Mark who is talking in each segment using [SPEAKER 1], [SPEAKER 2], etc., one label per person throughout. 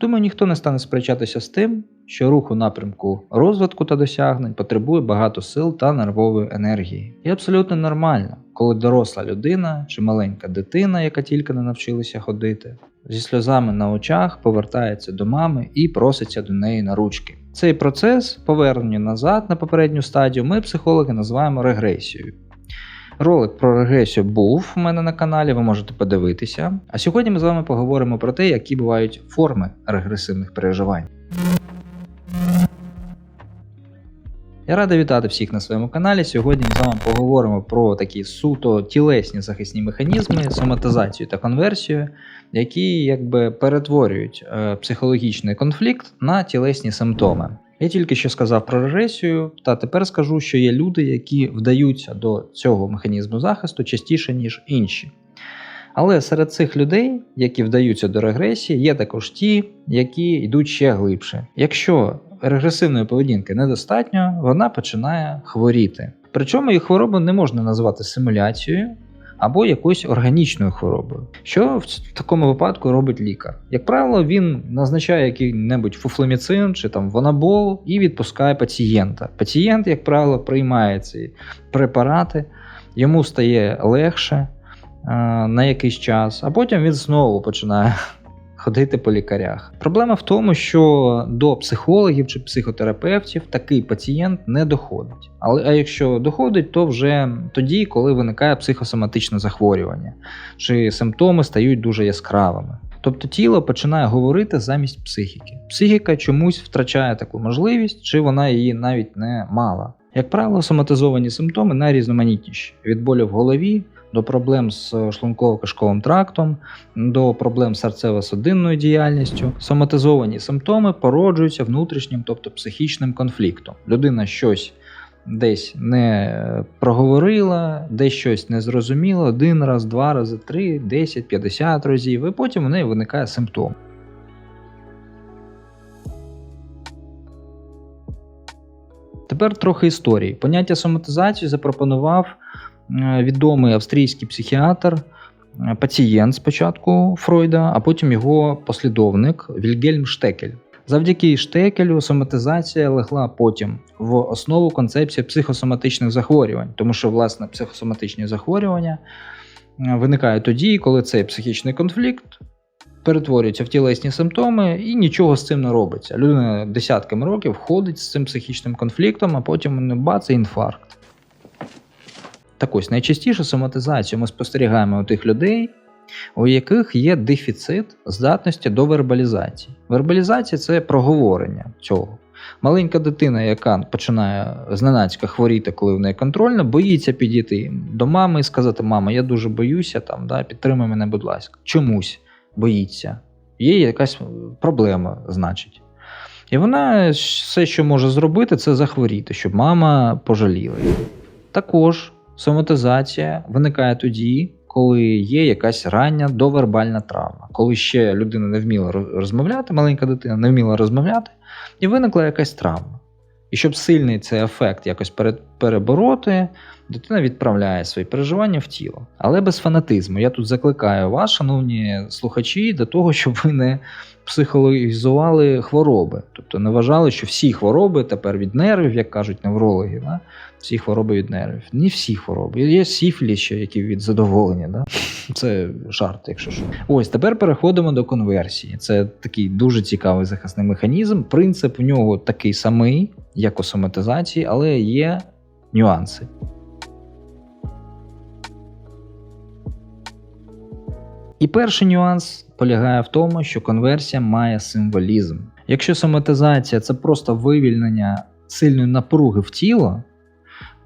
[SPEAKER 1] Думаю, ніхто не стане сперечатися з тим, що рух у напрямку розвитку та досягнень потребує багато сил та нервової енергії. І абсолютно нормально, коли доросла людина чи маленька дитина, яка тільки не навчилася ходити, зі сльозами на очах повертається до мами і проситься до неї на ручки. Цей процес повернення назад на попередню стадію ми, психологи, називаємо регресією. Ролик про регресію був у мене на каналі, ви можете подивитися. А сьогодні ми з вами поговоримо про те, які бувають форми регресивних переживань. Я радий вітати всіх на своєму каналі. Сьогодні ми з вами поговоримо про такі суто тілесні захисні механізми, соматизацію та конверсію, які якби перетворюють е, психологічний конфлікт на тілесні симптоми. Я тільки що сказав про регресію, та тепер скажу, що є люди, які вдаються до цього механізму захисту частіше, ніж інші. Але серед цих людей, які вдаються до регресії, є також ті, які йдуть ще глибше. Якщо регресивної поведінки недостатньо, вона починає хворіти. Причому їх хворобу не можна назвати симуляцією або якоюсь органічною хворобою. Що в такому випадку робить лікар? Як правило, він назначає який-небудь фуфломіцин чи там вонабол і відпускає пацієнта. Пацієнт, як правило, приймає ці препарати, йому стає легше е, на якийсь час, а потім він знову починає ходити по лікарях. Проблема в тому, що до психологів чи психотерапевтів такий пацієнт не доходить. Але а якщо доходить, то вже тоді, коли виникає психосоматичне захворювання, чи симптоми стають дуже яскравими. Тобто тіло починає говорити замість психіки. Психіка чомусь втрачає таку можливість, чи вона її навіть не мала. Як правило, соматизовані симптоми найрізноманітніші: від болю в голові до проблем з шлунково-кишковим трактом, до проблем з серцево-судинною діяльністю. Соматизовані симптоми породжуються внутрішнім, тобто психічним конфліктом. Людина щось десь не проговорила, десь щось не зрозуміла один раз, два рази, три, десять, п'ятдесят разів, і потім у неї виникає симптом. Тепер трохи історії. Поняття соматизації запропонував е, відомий австрійський психіатр, е, пацієнт спочатку Фройда, а потім його послідовник Вільгельм Штекель. Завдяки Штекелю соматизація легла потім в основу концепції психосоматичних захворювань, тому що власне психосоматичні захворювання е, виникають тоді, коли цей психічний конфлікт перетворюється в тілесні симптоми і нічого з цим не робиться. Людина десятками років ходить з цим психічним конфліктом, а потім бац, інфаркт. Так ось найчастіше соматизацію ми спостерігаємо у тих людей, у яких є дефіцит здатності до вербалізації. Вербалізація це проговорення цього. Маленька дитина, яка починає зненацька хворіти, коли в неї контрольна, боїться підійти до мами і сказати: Мама, я дуже боюся, там, да, підтримай мене, будь ласка. Чомусь боїться. Є якась проблема, значить. І вона все, що може зробити, це захворіти, щоб мама пожаліла. Також соматизація виникає тоді, коли є якась рання довербальна травма, коли ще людина не вміла розмовляти, маленька дитина не вміла розмовляти, і виникла якась травма. І щоб сильний цей ефект якось перебороти, дитина відправляє свої переживання в тіло. Але без фанатизму. Я тут закликаю вас, шановні слухачі, до того, щоб ви не психологізували хвороби. Тобто не вважали, що всі хвороби тепер від нервів, як кажуть неврологи, да? всі хвороби від нервів. Не всі хвороби. Є сіфліс ще, які від задоволення. Да? Це жарт, якщо що. Ось тепер переходимо до конверсії. Це такий дуже цікавий захисний механізм. Принцип у нього такий самий, як у соматизації, але є нюанси. І перший нюанс полягає в тому, що конверсія має символізм. Якщо соматизація це просто вивільнення сильної напруги в тіло,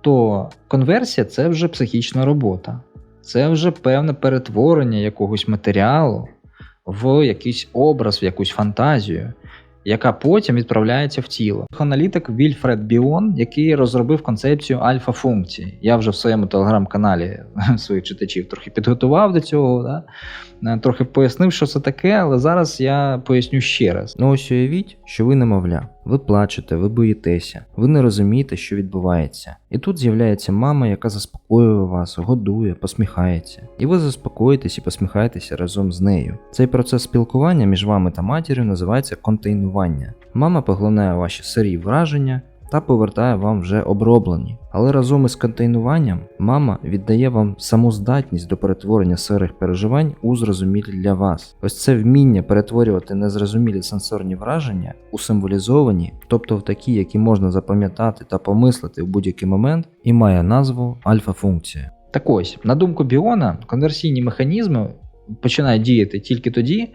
[SPEAKER 1] то конверсія це вже психічна робота, це вже певне перетворення якогось матеріалу в якийсь образ, в якусь фантазію яка потім відправляється в тіло. Аналітик Вільфред Біон, який розробив концепцію альфа-функції. Я вже в своєму телеграм-каналі своїх читачів трохи підготував до цього, да? Е, трохи пояснив, що це таке, але зараз я поясню ще раз.
[SPEAKER 2] Ну ось уявіть, що ви немовля. Ви плачете, ви боїтеся, ви не розумієте, що відбувається. І тут з'являється мама, яка заспокоює вас, годує, посміхається. І ви заспокоїтесь і посміхаєтеся разом з нею. Цей процес спілкування між вами та матір'ю називається контейнування. Мама поглинає ваші сирі враження та повертає вам вже оброблені. Але разом із контейнуванням мама віддає вам саму здатність до перетворення сирих переживань у зрозумілі для вас. Ось це вміння перетворювати незрозумілі сенсорні враження у символізовані, тобто в такі, які можна запам'ятати та помислити в будь-який момент, і має назву альфа-функція.
[SPEAKER 1] Так ось, на думку Біона, конверсійні механізми починають діяти тільки тоді,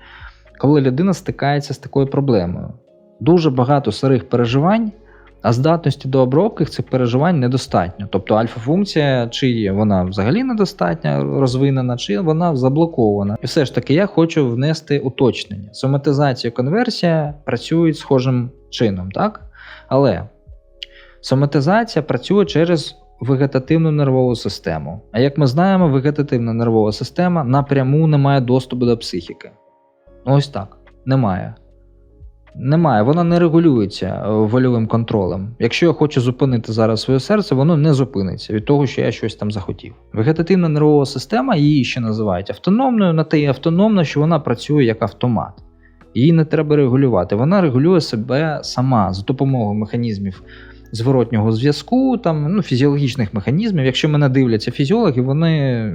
[SPEAKER 1] коли людина стикається з такою проблемою. Дуже багато сирих переживань, а здатності до обробки цих переживань недостатньо. Тобто альфа-функція, чи вона взагалі недостатня розвинена, чи вона заблокована. І все ж таки я хочу внести уточнення. Соматизація і конверсія працюють схожим чином, так? Але соматизація працює через вегетативну нервову систему. А як ми знаємо, вегетативна нервова система напряму не має доступу до психіки. Ось так. Немає. Немає, вона не регулюється е, вольовим контролем. Якщо я хочу зупинити зараз своє серце, воно не зупиниться від того, що я щось там захотів. Вегетативна нервова система, її ще називають автономною, на те і автономна, що вона працює як автомат. Її не треба регулювати. Вона регулює себе сама за допомогою механізмів зворотнього зв'язку, там, ну, фізіологічних механізмів. Якщо мене дивляться фізіологи, вони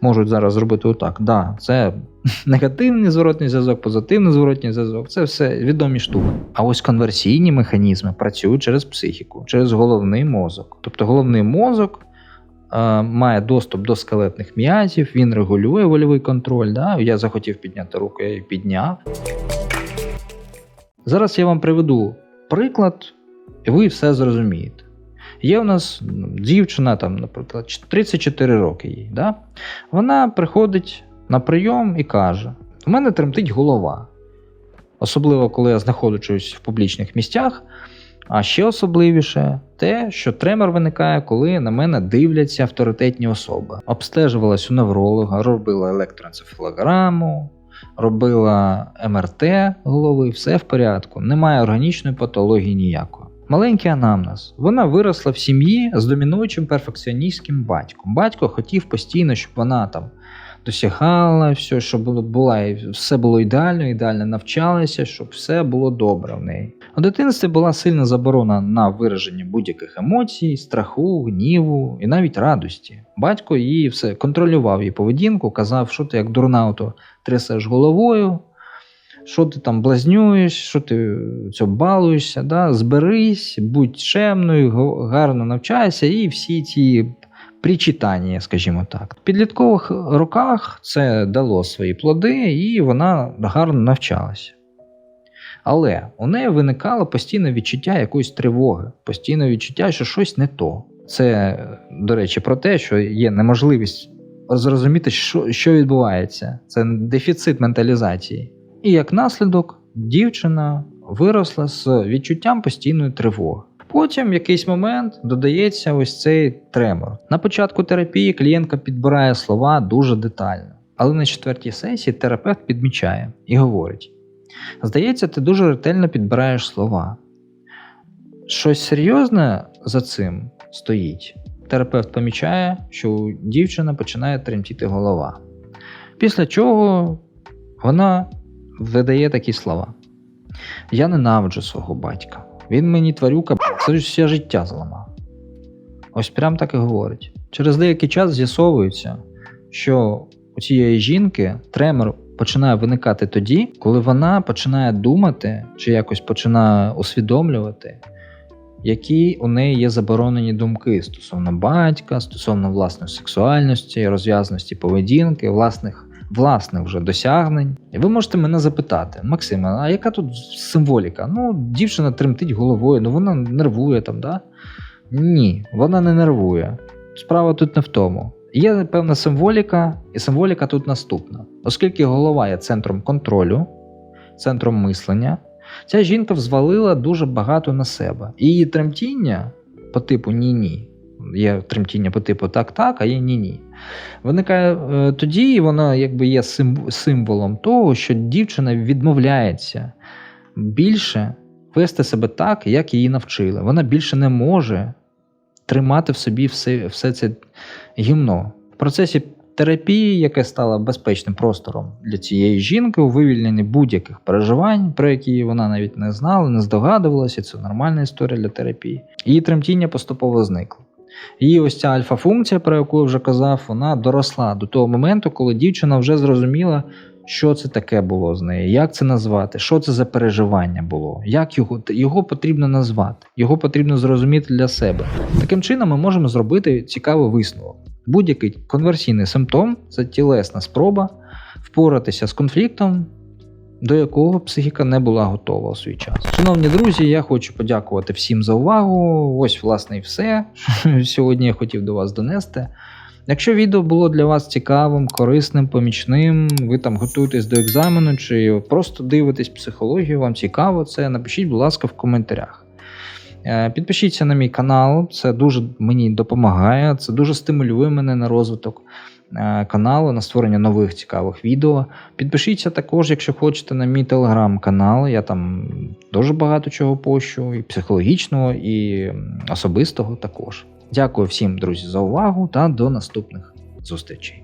[SPEAKER 1] можуть зараз зробити отак. Да, це негативний зворотний зв'язок, позитивний зворотний зв'язок це все відомі штуки. А ось конверсійні механізми працюють через психіку, через головний мозок. Тобто головний мозок. е, Має доступ до скелетних м'язів, він регулює вольовий контроль. Да? Я захотів підняти руку, я її підняв. Зараз я вам приведу приклад, і ви все зрозумієте. Є у нас ну, дівчина, там, наприклад, 34 роки їй. Да? Вона приходить на прийом і каже: У мене тремтить голова. Особливо, коли я знаходжусь в публічних місцях. А ще особливіше те, що тремор виникає, коли на мене дивляться авторитетні особи. Обстежувалась у невролога, робила електроенцефалограму, робила МРТ голови, все в порядку, немає органічної патології ніякої. Маленький анамнез. Вона виросла в сім'ї з домінуючим перфекціоністським батьком. Батько хотів постійно, щоб вона там досягала, все, щоб було, була, все було ідеально, ідеально навчалася, щоб все було добре в неї. У дитинстві була сильна заборона на вираження будь-яких емоцій, страху, гніву і навіть радості. Батько її все контролював її поведінку, казав, що ти як дурна, ото трясеш головою, що ти там блазнюєш, що ти цього балуєшся, да? зберись, будь чемною, гарно навчайся, і всі ці причитання, скажімо так. В підліткових роках це дало свої плоди, і вона гарно навчалася. Але у неї виникало постійне відчуття якоїсь тривоги, постійне відчуття, що щось не то. Це, до речі, про те, що є неможливість зрозуміти, що, що відбувається. Це дефіцит менталізації. І як наслідок, дівчина виросла з відчуттям постійної тривоги. Потім в якийсь момент додається ось цей тремор. На початку терапії клієнтка підбирає слова дуже детально, але на четвертій сесії терапевт підмічає і говорить: Здається, ти дуже ретельно підбираєш слова. Щось серйозне за цим стоїть. Терапевт помічає, що у дівчини починає тремтіти голова. Після чого вона видає такі слова: Я ненавиджу свого батька. Він мені тварюка, все життя зламав. Ось прям так і говорить. Через деякий час з'ясовується, що у цієї жінки тремор починає виникати тоді, коли вона починає думати чи якось починає усвідомлювати, які у неї є заборонені думки стосовно батька, стосовно власної сексуальності, розв'язаності поведінки, власних, власних вже досягнень. І ви можете мене запитати, Максиме, а яка тут символіка? Ну, дівчина тремтить головою, ну вона нервує там, да? Ні, вона не нервує. Справа тут не в тому. Є певна символіка, і символіка тут наступна. Оскільки голова є центром контролю, центром мислення, ця жінка взвалила дуже багато на себе. І її тремтіння по типу ні-ні. Є тремтіння по типу так-так, а є ні-ні. Виникає е, тоді, і вона якби є сим- символом того, що дівчина відмовляється більше вести себе так, як її навчили. Вона більше не може тримати в собі все, все це гімно. В процесі терапії, яке стало безпечним простором для цієї жінки, у вивільненні будь-яких переживань, про які вона навіть не знала, не здогадувалася, це нормальна історія для терапії. Її тремтіння поступово зникло. Її ось ця альфа-функція, про яку я вже казав, вона доросла до того моменту, коли дівчина вже зрозуміла, що це таке було з нею, як це назвати, що це за переживання було, як його, його потрібно назвати, його потрібно зрозуміти для себе. Таким чином, ми можемо зробити цікавий висновок. Будь-який конверсійний симптом це тілесна спроба впоратися з конфліктом, до якого психіка не була готова у свій час. Шановні друзі, я хочу подякувати всім за увагу. Ось, власне, і все. що Сьогодні я хотів до вас донести. Якщо відео було для вас цікавим, корисним, помічним, ви там готуєтесь до екзамену чи просто дивитесь психологію, вам цікаво це, напишіть, будь ласка, в коментарях. Е, Підпишіться на мій канал, це дуже мені допомагає, це дуже стимулює мене на розвиток е, каналу, на створення нових цікавих відео. Підпишіться також, якщо хочете, на мій телеграм-канал. Я там дуже багато чого пощу, і психологічного, і особистого також. Дякую всім, друзі, за увагу та до наступних зустрічей.